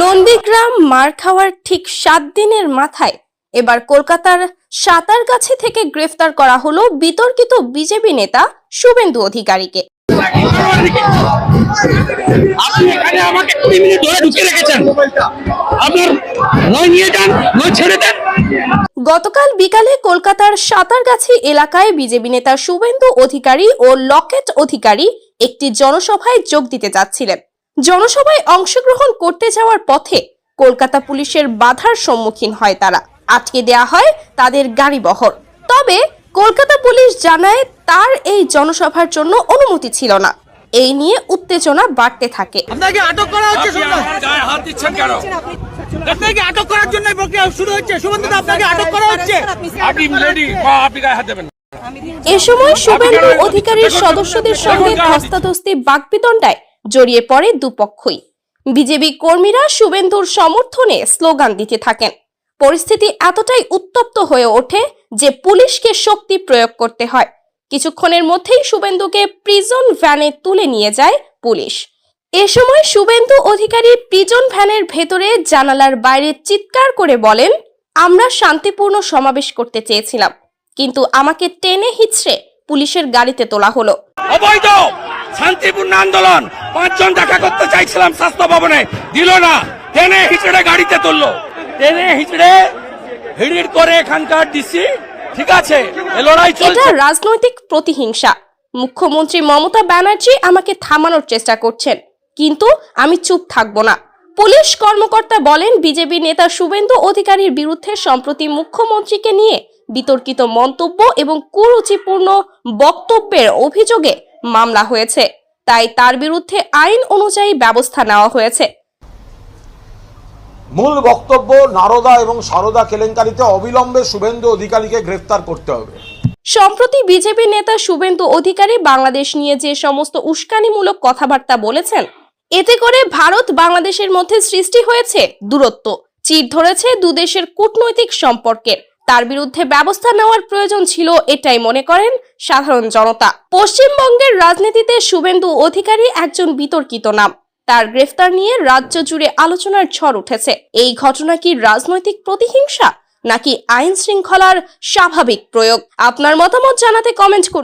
নন্দীগ্রাম মার খাওয়ার ঠিক সাত দিনের মাথায় এবার কলকাতার সাঁতারগাছি থেকে গ্রেফতার করা হলো বিতর্কিত বিজেপি নেতা শুভেন্দু অধিকারীকে। আপনি এখানে আমাকে কুড়ি মিনিট ধরে ঢুকিয়ে রেখেছেন। আপনার নয় নিয়ে যান নয় ছেড়ে দেন। গতকাল বিকালে কলকাতার সাঁতারগাছি এলাকায় বিজেপি নেতা শুভেন্দু অধিকারী ও লকেট অধিকারী একটি জনসভায় যোগ দিতে যাচ্ছিলেন। জনসভায় অংশগ্রহণ করতে যাওয়ার পথে কলকাতা পুলিশের বাধার সম্মুখীন হয় তারা। আটকে দেয়া হয় তাদের গাড়িবহর তবে কলকাতা পুলিশ জানায় তার এই জনসভার জন্য অনুমতি ছিল না। এই নিয়ে উত্তেজনা বাড়তে থাকে। আপনাকে আটক করা হচ্ছে আপনি শুনুন আমার গায়ে হাত দিচ্ছেন কেন? আপনাকে আটক করার জন্য প্রক্রিয়া শুরু হচ্ছে। শুভেন্দু আপনাকে আটক করা হচ্ছে। আপনি লেডি বা আপনি গায়ে হাত দেবেন এ সময় শুভেন্দু অধিকারীর সদস্যদের সঙ্গে ধস্তাধস্তি বাকবিতণ্ডায় জড়িয়ে পড়ে দুপক্ষই। বিজেপি কর্মীরা শুভেন্দুর সমর্থনে স্লোগান দিতে থাকেন। পরিস্থিতি এতটাই উত্তপ্ত হয়ে ওঠে যে পুলিশকে শক্তি প্রয়োগ করতে হয়। কিছুক্ষণের মধ্যেই শুভেন্দুকে প্রিজন ভ্যানে তুলে নিয়ে যায় পুলিশ। এ সময় শুভেন্দু অধিকারী প্রিজন ভ্যানের ভেতরে জানালার বাইরে চিৎকার করে বলেন, আমরা শান্তিপূর্ণ সমাবেশ করতে চেয়েছিলাম, কিন্তু আমাকে টেনে হিচড়ে পুলিশের গাড়িতে তোলা হলো। অবৈধ! শান্তিপূর্ণ আন্দোলন! পাঁচজন দেখা করতে চাইছিলাম স্বাস্থ্য ভবনে। দিল না। টেনে হিচড়ে গাড়িতে তুললো। টেনে হিচড়ে হিড়ির করে এখানকার ডিসি ঠিক আছে লড়াই চলছে। রাজনৈতিক প্রতিহিংসা। মুখ্যমন্ত্রী মমতা ব্যানার্জি আমাকে থামানোর চেষ্টা করছেন। কিন্তু আমি চুপ থাকব না। পুলিশ কর্মকর্তা বলেন বিজেপি নেতা শুভেন্দু অধিকারীর বিরুদ্ধে সম্প্রতি মুখ্যমন্ত্রীকে নিয়ে বিতর্কিত মন্তব্য এবং কুরুচিপূর্ণ বক্তব্যের অভিযোগে মামলা হয়েছে। তাই তার বিরুদ্ধে আইন অনুযায়ী ব্যবস্থা নেওয়া হয়েছে। মূল বক্তব্য নারদা এবং সারদা কেলেঙ্কারিতে অবিলম্বে শুভেন্দু অধিকারীকে গ্রেফতার করতে হবে। সম্প্রতি বিজেপি নেতা শুভেন্দু অধিকারী বাংলাদেশ নিয়ে যে সমস্ত উস্কানিমূলক কথাবার্তা বলেছেন এতে করে ভারত বাংলাদেশের মধ্যে সৃষ্টি হয়েছে দূরত্ব চির ধরেছে দুদেশের কূটনৈতিক সম্পর্কের। তার বিরুদ্ধে ব্যবস্থা নেওয়ার প্রয়োজন ছিল এটাই মনে করেন সাধারণ জনতা। পশ্চিমবঙ্গের রাজনীতিতে শুভেন্দু অধিকারী একজন বিতর্কিত নাম। তার গ্রেফতার নিয়ে রাজ্য জুড়ে আলোচনার ঝড় উঠেছে। এই ঘটনা কি রাজনৈতিক প্রতিহিংসা নাকি আইন শৃঙ্খলার স্বাভাবিক প্রয়োগ? আপনার মতামত জানাতে কমেন্ট করুন।